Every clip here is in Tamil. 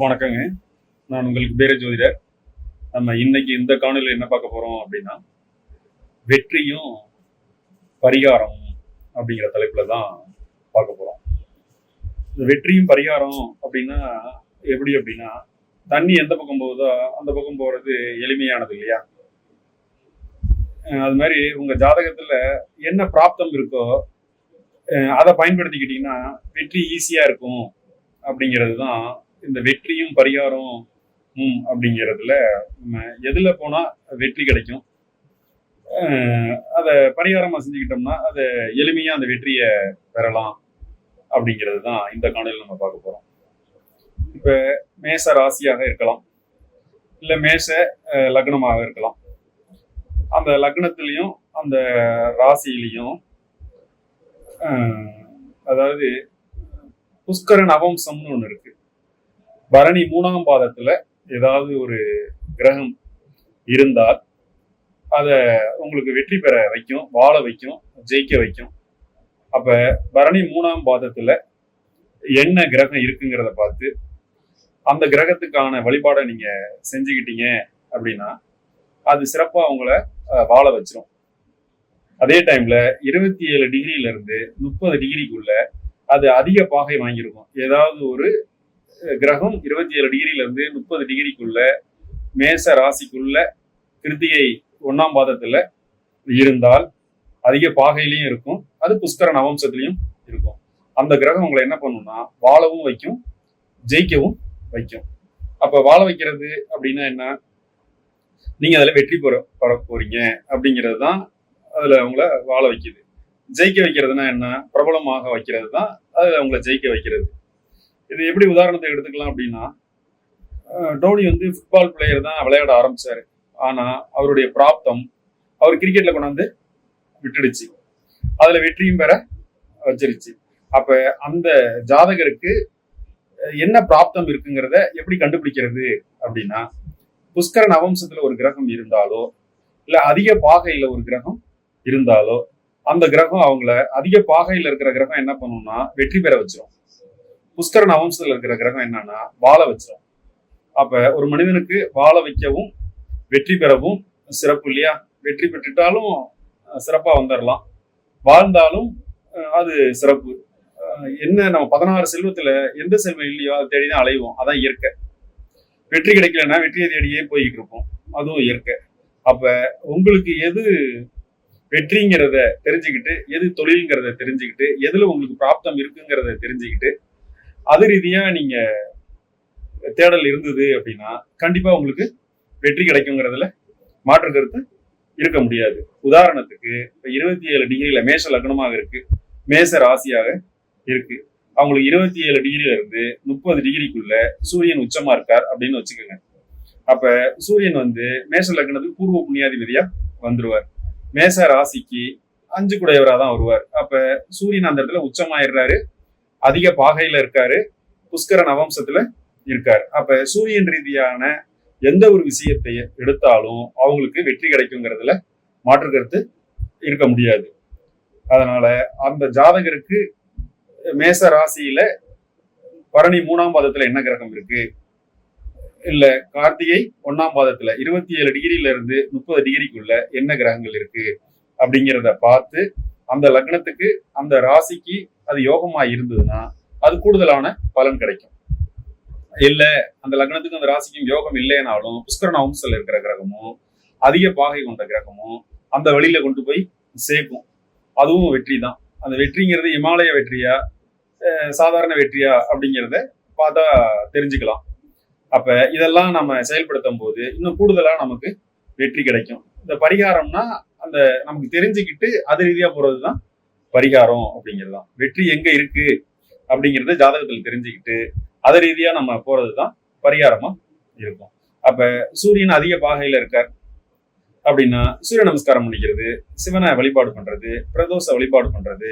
வணக்கங்க. நான் உங்களுக்கு பேர ஜோதிடர். நம்ம இன்னைக்கு இந்த காணொலியில் என்ன பார்க்க போறோம் அப்படின்னா வெற்றியும் பரிகாரம் அப்படிங்கிற தலைப்புல தான் பார்க்க போறோம். இந்த வெற்றியும் பரிகாரம் அப்படின்னா எப்படி அப்படின்னா தண்ணி எந்த பக்கம் போகுதோ அந்த பக்கம் போறது எளிமையானது இல்லையா? அது மாதிரி உங்க ஜாதகத்துல என்ன பிராப்தம் இருக்கோ அதை பயன்படுத்திக்கிட்டீங்கன்னா வெற்றி ஈஸியா இருக்கும் அப்படிங்கிறது தான் இந்த வெற்றியும் பரிகாரம் ம் அப்படிங்கிறதுல நம்ம எதுல போனா வெற்றி கிடைக்கும்? அதை பரிகாரமா செஞ்சுக்கிட்டோம்னா அதை எளிமையா அந்த வெற்றியை பெறலாம் அப்படிங்கிறது தான் இந்த காணொலியில் நம்ம பார்க்க போறோம். இப்ப மேச ராசியாக இருக்கலாம். இல்ல மேச லக்னமாக இருக்கலாம். அந்த லக்னத்திலையும் அந்த ராசியிலையும் அதாவது புஷ்கர நவம்சம்னு ஒன்று இருக்கு. பரணி மூணாம் பாதத்துல ஏதாவது ஒரு கிரகம் இருந்தால் அதை உங்களுக்கு வெற்றி பெற வைக்கும் வாழ வைக்கும் ஜெயிக்க வைக்கும். அப்ப பரணி மூணாம் பாதத்துல என்ன கிரகம் இருக்குங்கிறத பார்த்து அந்த கிரகத்துக்கான வழிபாடை நீங்க செஞ்சுக்கிட்டீங்க அப்படின்னா அது சிறப்பா உங்களை வாழ வச்சிரும். அதே டைம்ல இருபத்தி ஏழு டிகிரியில இருந்து முப்பது டிகிரிக்குள்ள அது அதிக பாகை வாங்கியிருக்கும். ஏதாவது ஒரு கிரகம் இருபத்தி ஏழு டிகிரியிலேருந்து முப்பது டிகிரிக்குள்ள மேச ராசிக்குள்ள கிருத்திகை ஒன்னாம் பாதத்தில் இருந்தால் அதிக பாகையிலையும் இருக்கும். அது புஷ்கர நவம்சத்திலையும் இருக்கும். அந்த கிரகம் உங்களை என்ன பண்ணும்னா வாழவும் வைக்கும் ஜெயிக்கவும் வைக்கும். அப்போ வாழ வைக்கிறது அப்படின்னா என்ன? நீங்கள் அதில் வெற்றி பெற பெற போறீங்க அப்படிங்கிறது தான் அதில் உங்களை வாழ வைக்குது. ஜெயிக்க வைக்கிறதுனா என்ன? பிரபலமாக வைக்கிறது தான் அதில் உங்களை ஜெயிக்க வைக்கிறது. இது எப்படி உதாரணத்தை எடுத்துக்கலாம் அப்படின்னா டோனி வந்து ஃபுட்பால் பிளேயர் தான் விளையாட ஆரம்பிச்சாரு. ஆனா அவருடைய பிராப்தம் அவர் கிரிக்கெட்ல கொண்டாந்து விட்டுடுச்சு. அதுல வெற்றியும் பெற வச்சிருச்சு. அப்ப அந்த ஜாதகருக்கு என்ன பிராப்தம் இருக்குங்கிறத எப்படி கண்டுபிடிக்கிறது அப்படின்னா புஷ்கர நவம்சத்துல ஒரு கிரகம் இருந்தாலோ இல்ல அதிக பாகையில ஒரு கிரகம் இருந்தாலோ அந்த கிரகம் அவங்கள அதிக பாகையில இருக்கிற கிரகம் என்ன பண்ணும்னா வெற்றி பெற வச்சிரும். புஷ்கர அவம்சத்தில் இருக்கிற கிரகம் என்னன்னா வாழ வச்சிடும் அப்ப ஒரு மனிதனுக்கு வாழ வைக்கவும் வெற்றி பெறவும் சிறப்பு இல்லையா? வெற்றி பெற்றுட்டாலும் சிறப்பா வந்துடலாம் வாழ்ந்தாலும் அது சிறப்பு. என்ன நம்ம பதினாறு செல்வத்துல எந்த செல்வம் இல்லையோ அதை தேடிதான் அலைவோம். அதான் இயற்கை. வெற்றி கிடைக்கலன்னா வெற்றியை தேடியே போய்கிட்டு இருப்போம். அதுவும் இயற்கை. அப்ப உங்களுக்கு எது வெற்றிங்கிறத தெரிஞ்சுக்கிட்டு எது தொழில்ங்கிறத தெரிஞ்சுக்கிட்டு எதுல உங்களுக்கு பிராப்தம் இருக்குங்கிறத தெரிஞ்சுக்கிட்டு அது ரீதியா நீங்க தேடல் இருந்தது அப்படின்னா கண்டிப்பா உங்களுக்கு வெற்றி கிடைக்குங்கிறதுல மாற்று கருத்து இருக்க முடியாது. உதாரணத்துக்கு இப்போ இருபத்தி ஏழு டிகிரியில மேஷ லக்னமாக இருக்கு. மேச ராசியாக இருக்கு. அவங்களுக்கு இருபத்தி ஏழு டிகிரியில இருந்து முப்பது டிகிரிக்குள்ள சூரியன் உச்சமா இருக்கார் அப்படின்னு வச்சுக்கோங்க. அப்ப சூரியன் வந்து மேஷ லக்னத்துக்கு பூர்வ புண்ணியாதிபதியா வந்துருவார். மேச ராசிக்கு அஞ்சு குடையவராக தான் வருவார். அப்ப சூரியன் அந்த இடத்துல உச்சமாயிடுறாரு. அதிக பாகையில இருக்காரு. புஷ்கர நவம்சத்துல இருக்காரு. அப்ப சூரியன் ரீதியான எந்த ஒரு விஷயத்தை எடுத்தாலும் அவங்களுக்கு வெற்றி கிடைக்குங்கிறதுல மாற்று கருத்து இருக்க முடியாது. அதனால அந்த ஜாதகருக்கு மேச ராசியில பரணி மூணாம் பாதத்துல என்ன கிரகம் இருக்கு? இல்ல கார்த்திகை ஒன்னாம் பாதத்துல இருபத்தி ஏழு டிகிரில இருந்து முப்பது டிகிரிக்குள்ள என்ன கிரகங்கள் இருக்கு? அப்படிங்கிறத பார்த்து அந்த லக்னத்துக்கு அந்த ராசிக்கு அது யோகமா இருந்ததுன்னா அது கூடுதலான பலன் கிடைக்கும். இல்ல அந்த லக்னத்துக்கு அந்த ராசிக்கும் யோகம் இல்லைனாலும் புஷ்கரண வம்சத்துல இருக்கிற கிரகமும் அதிக பாகை கொண்ட கிரகமும் அந்த வழியில கொண்டு போய் சேர்க்கும். அதுவும் வெற்றி தான். அந்த வெற்றிங்கிறது இமாலய வெற்றியா அஹ் சாதாரண வெற்றியா அப்படிங்கிறத பார்த்தா தெரிஞ்சுக்கலாம். அப்ப இதெல்லாம் நம்ம செயல்படுத்தும் போது இன்னும் கூடுதலா நமக்கு வெற்றி கிடைக்கும். இந்த பரிகாரம்னா அந்த நமக்கு தெரிஞ்சுக்கிட்டு அது ரீதியா போறது தான் பரிகாரம் அப்படிங்கிறது தான் வெற்றி எங்க இருக்கு அப்படிங்கிறத ஜாதகத்தில் தெரிஞ்சுக்கிட்டு அது ரீதியா நம்ம போறது தான் பரிகாரமா இருக்கும். அப்ப சூரியன் அதிக பாகையில இருக்கார் அப்படின்னா சூரிய நமஸ்காரம் பண்ணிக்கிறது சிவனை வழிபாடு பண்றது பிரதோஷ வழிபாடு பண்றது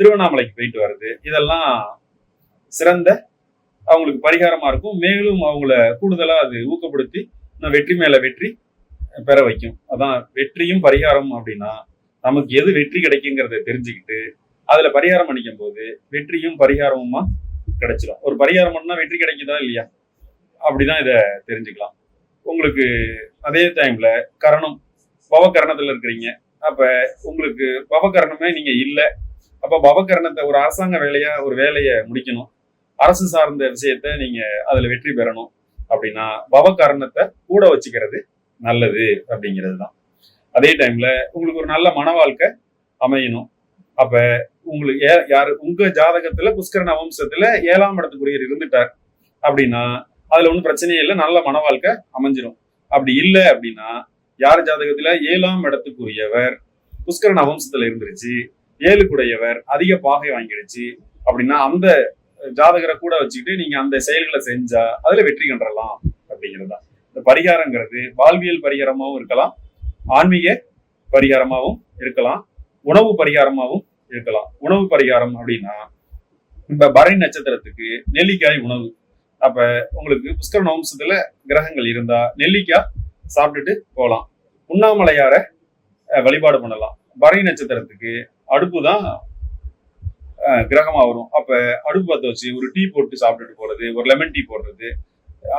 திருவண்ணாமலைக்கு போயிட்டு வர்றது இதெல்லாம் சிறந்த அவங்களுக்கு பரிகாரமா இருக்கும். மேலும் அவங்கள கூடுதலா அது ஊக்கப்படுத்தி இன்னும் வெற்றி மேல வெற்றி பெற வைக்கும். அதான் வெற்றியும் பரிகாரம் அப்படின்னா நமக்கு எது வெற்றி கிடைக்குங்கிறத தெரிஞ்சுக்கிட்டு அதுல பரிகாரம் பண்ணிக்கும் போது வெற்றியும் பரிகாரமுமா கிடைச்சிடும் ஒரு பரிகாரம் பண்ணா வெற்றி கிடைக்குதா இல்லையா? அப்படிதான் இதை தெரிஞ்சுக்கலாம். உங்களுக்கு அதே டைம்ல கரணம் பவகரணத்துல இருக்கிறீங்க. அப்ப உங்களுக்கு பவகரணமே நீங்க இல்லை. அப்ப பவகரணத்தை ஒரு அரசாங்க வேலையா ஒரு வேலையை முடிக்கணும். அரசு சார்ந்த விஷயத்த நீங்க அதுல வெற்றி பெறணும் அப்படின்னா பவகரணத்தை கூட வச்சுக்கிறது நல்லது அப்படிங்கிறது தான் அதே டைம்ல உங்களுக்கு ஒரு நல்ல மன வாழ்க்கை அமையணும். அப்ப உங்களுக்கு ஏ யாரு உங்க ஜாதகத்துல புஷ்கரண வம்சத்துல ஏழாம் இடத்துக்குரியர் இருந்துட்டார் அப்படின்னா அதுல ஒன்றும் பிரச்சனையே இல்லை நல்ல மன வாழ்க்கை அமைஞ்சிரும். அப்படி இல்லை அப்படின்னா யார் ஜாதகத்துல ஏழாம் இடத்துக்குரியவர் புஷ்கரண வம்சத்துல இருந்துருச்சு ஏழுக்குடையவர் அதிக பாகை வாங்கிடுச்சு அப்படின்னா அந்த ஜாதகரை கூட வச்சுக்கிட்டு நீங்க அந்த செயல்களை செஞ்சா அதுல வெற்றி கண்டலாம் அப்படிங்கிறது தான் இந்த பரிகாரங்கிறது வாழ்வியல் பரிகாரமாகவும் இருக்கலாம் ஆன்மீக பரிகாரமாகவும் இருக்கலாம் உணவு பரிகாரமாகவும் இருக்கலாம். உணவு பரிகாரம் அப்படின்னா இப்ப பரணி நட்சத்திரத்துக்கு நெல்லிக்காய் உணவு. அப்ப உங்களுக்கு புஷ்கர நவம்சத்துல கிரகங்கள் இருந்தா நெல்லிக்காய் சாப்பிட்டுட்டு போகலாம். உண்ணாமலையார வழிபாடு பண்ணலாம். பரணி நட்சத்திரத்துக்கு அடுப்பு தான் கிரகமாக கிரகமா வரும். அப்ப அடுப்பு பற்ற வச்சு ஒரு டீ போட்டு சாப்பிட்டுட்டு போறது ஒரு லெமன் டீ போடுறது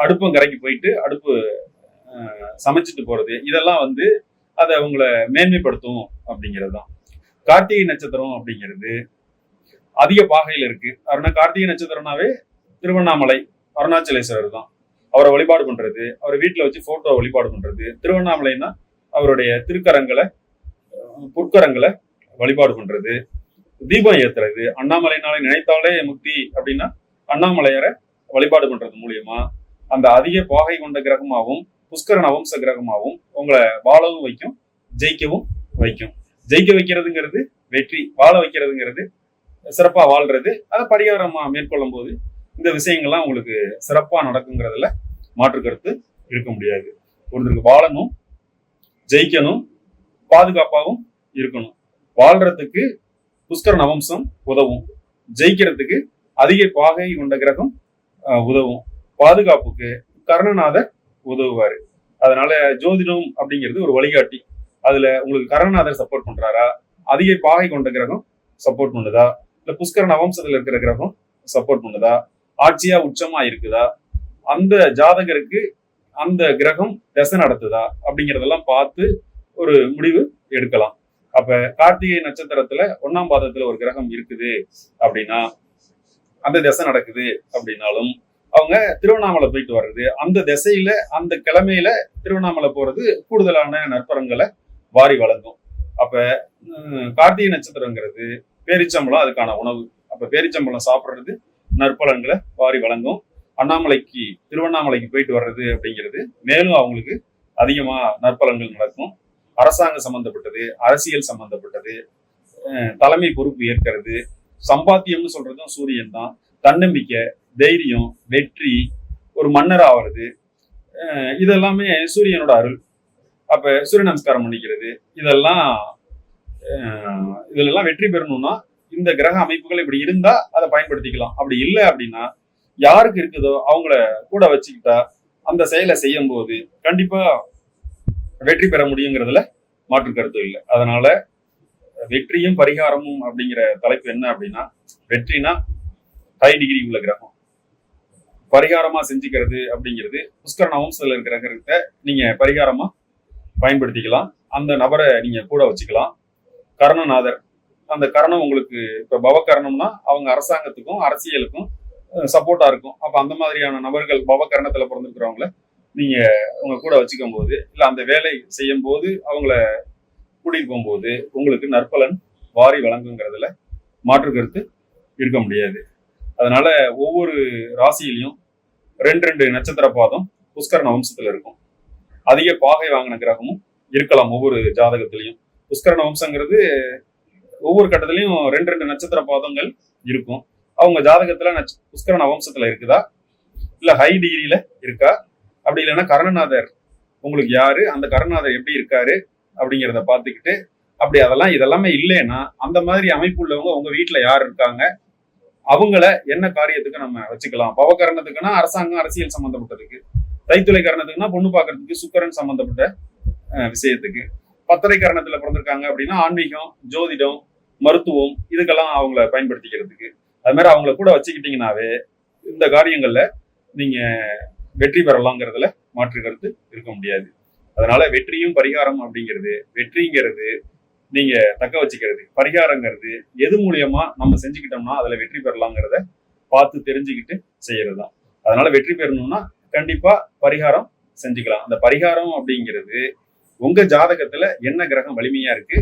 அடுப்பும் கரைக்கு போயிட்டு அடுப்பு சமைச்சிட்டு போறது இதெல்லாம் வந்து அதை உங்களை மேன்மைப்படுத்தும் அப்படிங்கிறது தான் கார்த்திகை நட்சத்திரம் அப்படிங்கிறது அதிக பாகையில் இருக்கு. அப்படின்னா கார்த்திகை நட்சத்திரம்னாவே திருவண்ணாமலை அருணாச்சலேஸ்வரர் தான் அவரை வழிபாடு பண்றது அவரை வீட்டில் வச்சு போட்டோ வழிபாடு பண்றது திருவண்ணாமலைன்னா அவருடைய திருக்கரங்களை புற்கரங்களை வழிபாடு பண்றது தீபம் ஏத்துறது அண்ணாமலைனாலே நினைத்தாலே முக்தி அப்படின்னா அண்ணாமலையரை வழிபாடு பண்றது மூலியமா அந்த அதிக பாகை கொண்ட கிரகமாகவும் புஷ்கர நவம்ச கிரகமாகவும் உங்களை வாழவும் வைக்கும் ஜெயிக்கவும் வைக்கும். ஜெயிக்க வைக்கிறதுங்கிறது வெற்றி வாழ வைக்கிறதுங்கிறது சிறப்பாக வாழ்றது. அதை பரிகாரமா மேற்கொள்ளும் போது இந்த விஷயங்கள்லாம் உங்களுக்கு சிறப்பாக நடக்குங்கிறதுல மாற்று கருத்து இருக்க முடியாது. ஒருத்தருக்கு வாழணும் ஜெயிக்கணும் பாதுகாப்பாகவும் இருக்கணும். வாழ்றதுக்கு புஷ்கர நவம்சம் உதவும். ஜெயிக்கிறதுக்கு அதிக பாகை கொண்ட கிரகம் உதவும். பாதுகாப்புக்கு கர்ணநாதர் உதவுவார். அதனால ஜோதிடம் அப்படிங்கிறது ஒரு வழிகாட்டி. அதுல உங்களுக்கு கர்ணநாதர் சப்போர்ட் பண்றாரா? அதிக பாகை கொண்ட கிரகம் சப்போர்ட் பண்ணுதா? இல்ல புஷ்கர நவம்சத்துல இருக்கிற கிரகம் சப்போர்ட் பண்ணுதா? ஆட்சியா உச்சமா இருக்குதா? அந்த ஜாதகருக்கு அந்த கிரகம் தசை நடத்துதா? அப்படிங்கறதெல்லாம் பார்த்து ஒரு முடிவு எடுக்கலாம். அப்ப கார்த்திகை நட்சத்திரத்துல ஒன்னாம் பாதத்துல ஒரு கிரகம் இருக்குது அப்படின்னா அந்த திசை நடக்குது அப்படின்னாலும் அவங்க திருவண்ணாமலை போயிட்டு வர்றது. அந்த திசையில அந்த கிழமையில திருவண்ணாமலை போறது கூடுதலான நற்பரங்களை வாரி வழங்கும். அப்ப கார்த்திகை நட்சத்திரங்கிறது பேரிச்சம்பழம் அதுக்கான உணவு. அப்ப பேரிச்சம்பழம் சாப்பிட்றது நற்பலன்களை வாரி வழங்கும். அண்ணாமலைக்கு திருவண்ணாமலைக்கு போயிட்டு வர்றது அப்படிங்கிறது மேலும் அவங்களுக்கு அதிகமா நற்பலன்கள் நடக்கும். அரசாங்கம் சம்பந்தப்பட்டது அரசியல் சம்பந்தப்பட்டது தலைமை பொறுப்பு ஏற்கிறது. சம்பாத்தியம்னு சொல்றதும் சூரியன் தான் தன்னம்பிக்கை தைரியம் வெற்றி ஒரு மன்னர் ஆவறது இதெல்லாமே சூரியனோட அருள். அப்ப சூரிய நமஸ்காரம் பண்ணிக்கிறது இதெல்லாம் இதெல்லாம் இதுலெல்லாம் வெற்றி பெறணும்னா இந்த கிரக அமைப்புகள் இப்படி இருந்தா அதை பயன்படுத்திக்கலாம். அப்படி இல்லை அப்படின்னா யாருக்கு இருக்குதோ அவங்கள கூட வச்சுக்கிட்டா அந்த செயலை செய்யும் போது கண்டிப்பா வெற்றி பெற முடியுங்கிறதுல மாற்று கருத்து இல்லை. அதனால வெற்றியும் பரிகாரமும் அப்படிங்கிற தலைப்பு என்ன அப்படின்னா வெற்றினா ஹை டிகிரி உள்ள கிரகம். பரிகாரமா செஞ்சுக்கிறது அப்படிங்கிறது புஷ்கர நவம்சத்துல இருக்கிற கிரகத்தை நீங்க பரிகாரமா பயன்படுத்திக்கலாம். அந்த நபரை நீங்க கூட வச்சுக்கலாம். கர்ணநாதர் அந்த கரணம் உங்களுக்கு இப்போ பவகரணம்னா அவங்க அரசாங்கத்துக்கும் அரசியலுக்கும் சப்போர்ட்டா இருக்கும். அப்ப அந்த மாதிரியான நபர்கள் பவகரணத்துல பிறந்திருக்கிறவங்கள நீங்க உங்க கூட வச்சுக்கும் போது இல்ல அந்த வேலை செய்யும் போது அவங்கள கூட்டிட்டு போகும்போது உங்களுக்கு நற்பலன் வாரி வழங்குங்கிறதுல மாற்று கருத்து இருக்க முடியாது. அதனால ஒவ்வொரு ராசியிலையும் ரெண்டு ரெண்டு நட்சத்திர பாதம் புஷ்கரண வம்சத்துல இருக்கும். அதிக பாகை வாங்கின கிரகமும் இருக்கலாம் ஒவ்வொரு ஜாதகத்திலையும். புஷ்கரண வம்சங்கிறது ஒவ்வொரு கட்டத்திலையும் ரெண்டு ரெண்டு நட்சத்திர பாதங்கள் இருக்கும். அவங்க ஜாதகத்துல நட்ச- புஷ்கரண நவம்சத்துல இருக்குதா? இல்ல ஹை டிகிரியில இருக்கா? அப்படி இல்லைன்னா கருணநாதர் உங்களுக்கு யாரு? அந்த கருணநாதர் எப்படி இருக்காரு? அப்படிங்கிறத பார்த்துக்கிட்டு அப்படி அதெல்லாம் இதெல்லாமே இல்லைன்னா அந்த மாதிரி அமைப்பு உள்ளவங்க உங்க வீட்டுல யார் இருக்காங்க? அவங்கள என்ன காரியத்துக்கு நம்ம வச்சுக்கலாம்? பவகரணத்துக்குன்னா அரசாங்கம் அரசியல் சம்பந்தப்பட்டதுக்கு. தைத்துளை கரணத்துக்குன்னா பொண்ணு பார்க்கறதுக்கு சுக்கரன் சம்பந்தப்பட்ட விஷயத்துக்கு. பத்தரை கரணத்துல பிறந்திருக்காங்க அப்படின்னா ஆன்மீகம் ஜோதிடம் மருத்துவம் இதுக்கெல்லாம் அவங்கள பயன்படுத்திக்கிறதுக்கு. அது மாதிரி அவங்கள கூட வச்சுக்கிட்டீங்கன்னாவே இந்த காரியங்கள்ல நீங்க வெற்றி பெறலாங்கிறதுல மாற்று கருத்து இருக்க முடியாது. அதனால வெற்றியும் பரிகாரம் அப்படிங்கிறது வெற்றிங்கிறது நீங்க தக்க வச்சுக்கிறது பரிகாரங்கிறது எது மூலியமா நம்ம செஞ்சுக்கிட்டோம்னா அதுல வெற்றி பெறலாங்கிறத பார்த்து தெரிஞ்சுக்கிட்டு செய்யறது தான் அதனால வெற்றி பெறணும்னா கண்டிப்பா பரிகாரம் செஞ்சுக்கலாம். அந்த பரிகாரம் அப்படிங்கிறது உங்க ஜாதகத்துல என்ன கிரகம் வலிமையா இருக்கு?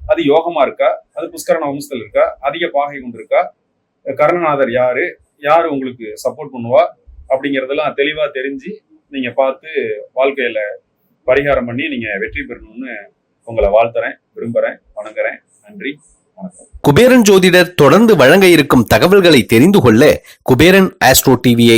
அது யோகமா இருக்கா? அது புஷ்கரண வம்சத்தில் இருக்கா? அதிக பாகை கொண்டு இருக்கா? கருணநாதர் யாரு? யாரு உங்களுக்கு சப்போர்ட் பண்ணுவா? அப்படிங்கறதெல்லாம் தெளிவா தெரிஞ்சு நீங்க பார்த்து வாழ்க்கையில பரிகாரம் பண்ணி நீங்க வெற்றி பெறணும்னு உங்களை வாழ்த்துறேன் விரும்புறேன் வணங்குறேன். நன்றி வணக்கம். குபேரன் ஜோதிடர் தொடர்ந்து வழங்க இருக்கும் தகவல்களை தெரிந்து கொள்ள குபேரன் ஆஸ்ட்ரோ டிவியை